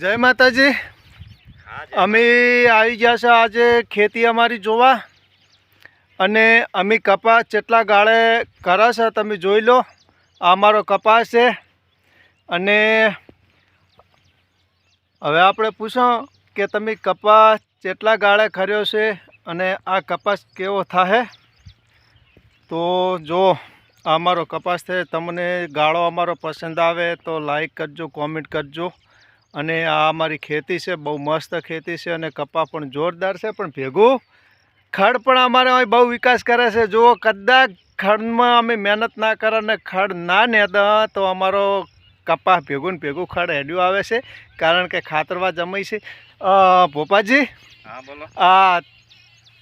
જય માતાજી. અમે આવી ગયા છે આજે ખેતી અમારી જોવા. અને અમે કપાસ કેટલા ગાળે કરે છે તમે જોઈ લો. આ અમારો કપાસ છે. અને હવે આપણે પૂછો કે તમે કપાસ કેટલા ગાળે ખર્યો છે અને આ કપાસ કેવો થશે તો જો અમારો કપાસ છે. તમને ગાળો અમારો પસંદ આવે તો લાઈક કરજો કોમેન્ટ કરજો. અને આ અમારી ખેતી છે બહુ મસ્ત ખેતી છે અને કપા પણ જોરદાર છે પણ ભેગું ખડ પણ અમારે અહીં બહુ વિકાસ કરે છે. જો કદાચ ખડમાં અમે મહેનત ના કરે અને ખડ ના નેતા તો અમારો કપા ભેગું ને ભેગું ખડ હેડ્યું આવે છે કારણ કે ખાતરવા જમાય છે. પોપાજી ભોપાજી? હા બોલો. આ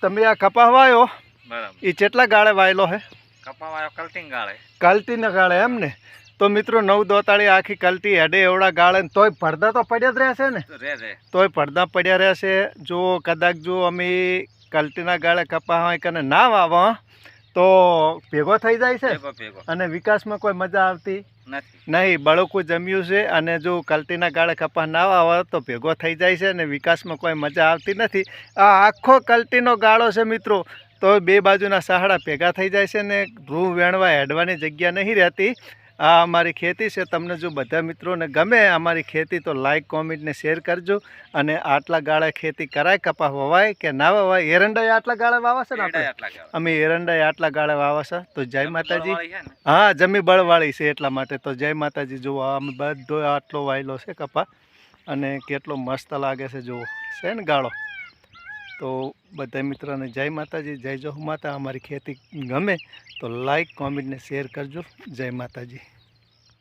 તમે આ કપા વાયો? એ કેટલા ગાળે વાયેલો હે? કપા વાયો કલ્ટિંગ ગાળે. કલટીને ગાળે એમ ને? તો મિત્રો નવ દોતાળી આખી કલતી હેડે એવડા ગાળે ને તોય પડદા તો પડ્યા જ રહેશે ને? તોય પડદા પડ્યા રહેશે. જો કદાચ જો અમે કલતીના ગાળે કપા હોય કને ના વાવો તો ભેગો થઈ જાય છે? અને વિકાસમાં કોઈ મજા આવતી નહીં બળકું જમ્યું છે અને જો કલતીના ગાળે કપા ના આવે તો ભેગો થઈ જાય છે અને વિકાસમાં કોઈ મજા આવતી નથી. આ આખો કલતીનો ગાળો છે મિત્રો. તો બે બાજુના સહાડા ભેગા થઈ જાય છે ને ધ્રુવ વેણવા હેડવાની જગ્યા નહીં રહેતી. આ અમારી ખેતી છે. તમને જો બધા મિત્રોને ગમે અમારી ખેતી તો લાઇક કોમેન્ટને શેર કરજો. અને આટલા ગાળા ખેતી કરાય કપા વવાય કે ના વવાય? એરંડાય આટલા ગાળા વાવા છે ને આપણે? આટલા ગાળે. અમે એરંડાય આટલા ગાળે વાવશે? તો જય માતાજી. છે હા જમી બળવાળી છે એટલા માટે. તો જય માતાજી. જુઓ અમે બધો આટલો વાયલો છે કપા. અને કેટલો મસ્ત લાગે છે જુઓ. છે ને ગાળો? તો બધા મિત્રોને જય માતાજી, જય જો માતા. અમારી ખેતી ગમે તો લાઈક કોમેન્ટને શેર કરજો. જય માતાજી.